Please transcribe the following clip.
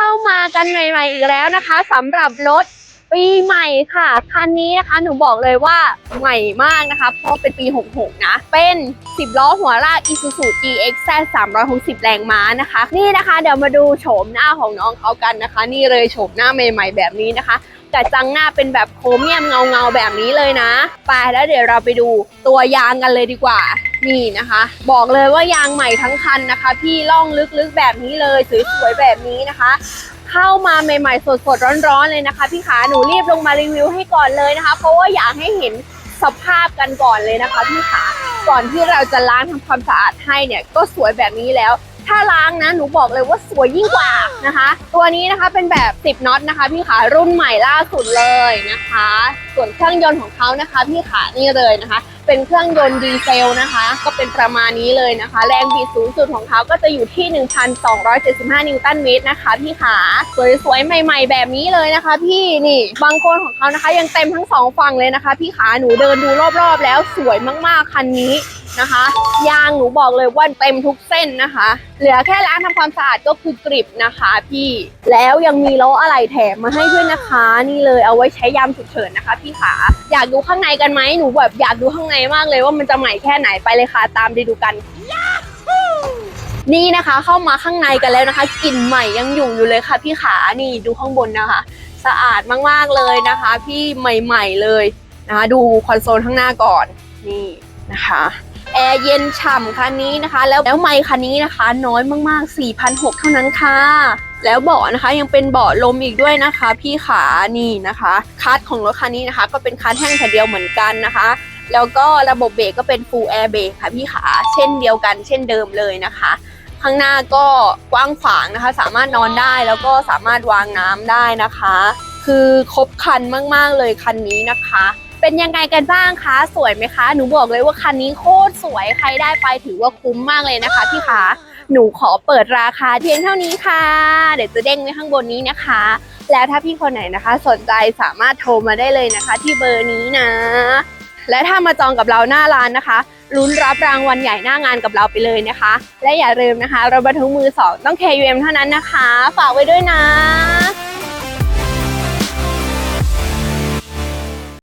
้ามากันใหม่ๆอีกแล้วนะคะสำหรับรถปีใหม่ค่ะคันนี้นะคะหนูบอกเลยว่าใหม่มากนะคะเพราะเป็นปี 66 นะ เป็น 10 ล้อหัวลาก Isuzu GX Z 360 แรงม้านะคะ นี่นะคะเดี๋ยวมาดูโฉมหน้าของน้องเขากันนะคะ นี่เลยโฉมหน้าใหม่ ๆ แบบนี้นะคะแต่จังหน้าเป็นแบบโครเมียมเงาๆแบบนี้เลยนะ ไปแล้วเดี๋ยวเราไปดูตัวยางกันเลยดีกว่า นี่นะคะ บอกเลยว่ายางใหม่ทั้งคันนะคะ พี่ล่องลึกๆแบบนี้เลยสวยๆแบบนี้นะคะ เข้ามาใหม่ๆสดๆร้อนๆเลยนะคะ พี่ขาหนูรีบลงมารีวิวให้ก่อนเลยนะคะ เพราะว่าอยากให้เห็นสภาพกันก่อนเลยนะคะพี่ขาก่อนที่เราจะล้างทำความสะอาดให้เนี่ยก็สวยแบบนี้แล้ว ถ้าล้างนะหนูบอกเลยว่าสวยยิ่งกว่านะคะ ตัวนี้นะคะเป็นแบบ 10น็อตนะคะ พี่ขารุ่นใหม่ล่าสุดเลยนะคะ ส่วนเครื่องยนต์ของเขานะคะ พี่ขานี่เลยนะคะ เป็นเครื่องยนต์ดีเซลนะคะ ก็เป็นประมาณนี้เลยนะคะ แรงบิดสูงสุดของเขาก็จะอยู่ที่ 1,275 นิวตันเมตรนะคะ พี่ขาสวยๆใหม่ ๆ แบบนี้เลยนะคะ พี่นี่บางคนของเขานะคะ ยังเต็มทั้งสองฝั่งเลยนะคะ พี่ขาหนูเดินดูรอบๆ แล้วสวยมากๆคันนี้นะคะ ยางหนูบอกเลยว่าเต็มทุกเส้นนะคะ เหลือแค่ล้างทำความสะอาดก็คือกริบนะคะพี่แล้วยังมีล้ออะไหล่แถมมาให้ด้วยนะคะ นี่เลยเอาไว้ใช้ยามฉุกเฉินนะคะ พี่ขาอยากดูข้างในกันไหมหนูแบบอยากดูข้างในมากเลยว่ามันจะใหม่แค่ไหนไปเลยค่ะตามไปดูกันนี่นะคะเข้ามาข้างในกันแล้วนะคะกลิ่นใหม่ยังอยู่อยู่เลยค่ะ พี่ขานี่ดูข้างบนนะคะ สะอาดมากๆเลยนะคะ พี่ใหม่ ๆเลยนะคะ ดูคอนโซลข้างหน้าก่อนนี่นะคะ แอร์เย็นฉ่ำคันนี้นะคะ แล้วแล้วไมค์คันนี้นะคะ น้อยมากๆ 4,600 เท่านั้นค่ะ แล้วเบาะนะคะยังเป็นเบาะลมอีกด้วยนะคะ พี่ขานี่นะคะคัสของรถคันนี้นะคะ ก็เป็นคัสแท่งแผ่นเดียวเหมือนกันนะคะ แล้วก็ระบบเบรกก็เป็น full air brake ค่ะพี่ขาเช่นเดียวกัน เช่นเดิมเลยนะคะข้างหน้าก็กว้างขวางนะคะ สามารถนอนได้แล้วก็สามารถวางน้ำได้นะคะ คือครบคันมาก ๆ เลยคันนี้นะคะ เป็นยังไงกันบ้างคะ สวยไหมคะ หนูบอกเลยว่าคันนี้โคตรสวยใครได้ไปถือว่าคุ้มมากเลยนะคะพี่คะหนูขอเปิดราคาเพียงเท่านี้ค่ะ เดี๋ยวจะเด้งไว้ข้างบนนี้นะคะ แล้วถ้าพี่คนไหนนะคะ สนใจสามารถโทรมาได้เลยนะคะ ที่เบอร์นี้นะ และถ้ามาจองกับเราหน้าร้านนะคะลุ้นรับรางวัลใหญ่หน้างานกับเราไปเลยนะคะ และอย่าลืมนะคะ เรถบรรทุกมือสองต้อง KUM เท่านั้นนะคะ ฝากไว้ด้วยนะ